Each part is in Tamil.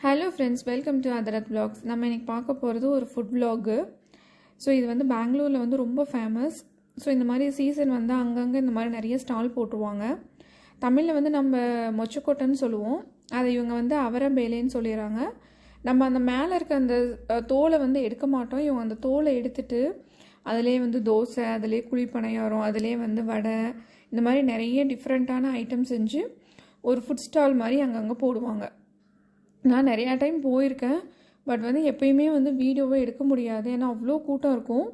ஹலோ ஃப்ரெண்ட்ஸ் வெல்கம் டு அதரத் பிளாக்ஸ் நம்ம இன்றைக்கி பார்க்க போகிறது ஒரு ஃபுட் பிளாகு ஸோ இது வந்து பெங்களூரில் வந்து ரொம்ப ஃபேமஸ் ஸோ இந்த மாதிரி சீசன் வந்து அங்கங்கே இந்த மாதிரி நிறைய ஸ்டால் போட்டுருவாங்க. தமிழில் வந்து நம்ம மொச்சக்கொட்டைன்னு சொல்லுவோம். அதை இவங்க வந்து அவரம்பேலேன்னு சொல்லிடுறாங்க. நம்ம அந்த மேலே இருக்க அந்த தோலை வந்து எடுக்க மாட்டோம். இவங்க அந்த தோலை எடுத்துட்டு அதிலே வந்து தோசை அதிலே குழிப்பணியாரம் அதிலே வந்து வடை இந்த மாதிரி நிறைய டிஃப்ரெண்ட்டான ஐட்டம் செஞ்சு ஒரு ஃபுட் ஸ்டால் மாதிரி அங்கங்கே போடுவாங்க. நான் நிறையா டைம் போயிருக்கேன். பட் வந்து எப்பயுமே வந்து வீடியோவே எடுக்க முடியாது. ஏன்னா அவ்வளோ கூட்டம் இருக்கும்.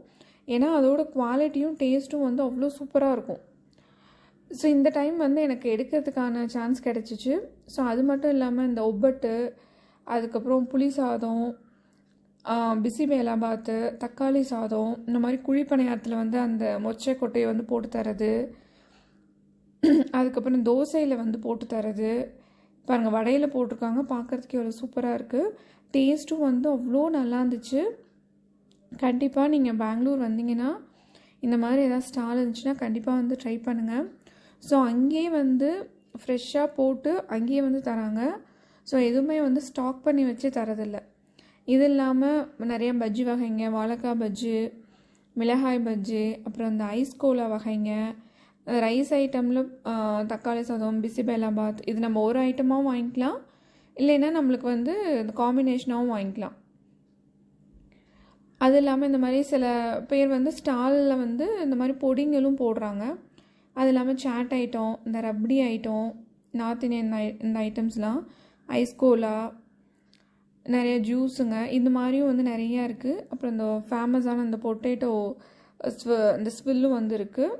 ஏன்னா அதோட குவாலிட்டியும் டேஸ்ட்டும் வந்து அவ்வளோ சூப்பராக இருக்கும். ஸோ இந்த டைம் வந்து எனக்கு எடுக்கிறதுக்கான சான்ஸ் கிடச்சிச்சு. ஸோ அது மட்டும் இல்லாமல் இந்த ஒப்பட்டு அதுக்கப்புறம் புளி சாதம் பிசி வேலாபாத்து தக்காளி சாதம் இந்த மாதிரி குழிப்பணியாரத்தில் வந்து அந்த மொச்சை கொட்டையை வந்து போட்டு தரது. அதுக்கப்புறம் தோசையில் வந்து போட்டு தரது. பாருங்கள் வடையில் போட்டிருக்காங்க. பார்க்குறதுக்கே ஒரு சூப்பராக இருக்குது டேஸ்ட்டும் வந்து அவ்வளோ நல்லா இருந்துச்சு. கண்டிப்பாக நீங்கள் பெங்களூர் வந்தீங்கன்னா இந்த மாதிரி ஏதாவது ஸ்டால் இருந்துச்சுன்னா கண்டிப்பாக வந்து ட்ரை பண்ணுங்கள் ஸோ அங்கேயே வந்து ஃப்ரெஷ்ஷாக போட்டு அங்கேயே வந்து தராங்க. ஸோ எதுவுமே வந்து ஸ்டாக் பண்ணி வச்சு தரதில்லை. இது இல்லாமல் நிறைய பஜ்ஜி வகைங்க வாழைக்காய் பஜ்ஜி மிளகாய் பஜ்ஜி அப்புறம் இந்த ஐஸ் கோலா வகைங்க ரைஸ் ஐட்டமில் தக்காளி சாதம் பிசிபெலாபாத் இது நம்ம ஒரு ஐட்டமாகவும் வாங்கிக்கலாம். இல்லைன்னா நம்மளுக்கு வந்து இந்த காம்பினேஷனாகவும் வாங்கிக்கலாம். அது இல்லாமல் இந்த மாதிரி சில பேர் வந்து ஸ்டாலில் வந்து இந்த மாதிரி பொடிங்களும் போடுறாங்க. அது இல்லாமல் சாட் ஐட்டம் இந்த ரப்டி ஐட்டம் நார்த் இந்தியன் ஐ இந்த ஐட்டம்ஸ்லாம் ஐஸ்கோலா நிறைய ஜூஸுங்க இந்த மாதிரியும் வந்து நிறையா இருக்குது அப்புறம் இந்த ஃபேமஸான இந்த பொட்டேட்டோ இந்த ஸ்வில்லும் வந்து இருக்குது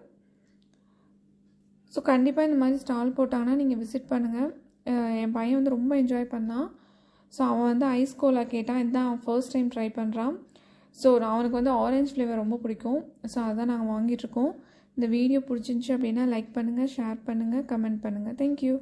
ஸோ கண்டிப்பாக இந்த மாதிரி ஸ்டால் போட்டாங்கன்னா நீங்கள் விசிட் பண்ணுங்கள் என் பையன் வந்து ரொம்ப என்ஜாய் பண்ணான். ஸோ அவன் வந்து ஐஸ் கோலா கேட்டான். இதுதான் அவன் ஃபர்ஸ்ட் டைம் ட்ரை பண்ணுறான் ஸோ அவனுக்கு வந்து ஆரஞ்சு ஃப்ளேவர் ரொம்ப பிடிக்கும். ஸோ அதான் நாங்கள் வாங்கிட்டுருக்கோம் இந்த வீடியோ பிடிச்சிருந்துச்சி அப்படின்னா லைக் பண்ணுங்கள் ஷேர் பண்ணுங்கள் கமெண்ட் பண்ணுங்கள் தேங்க்யூ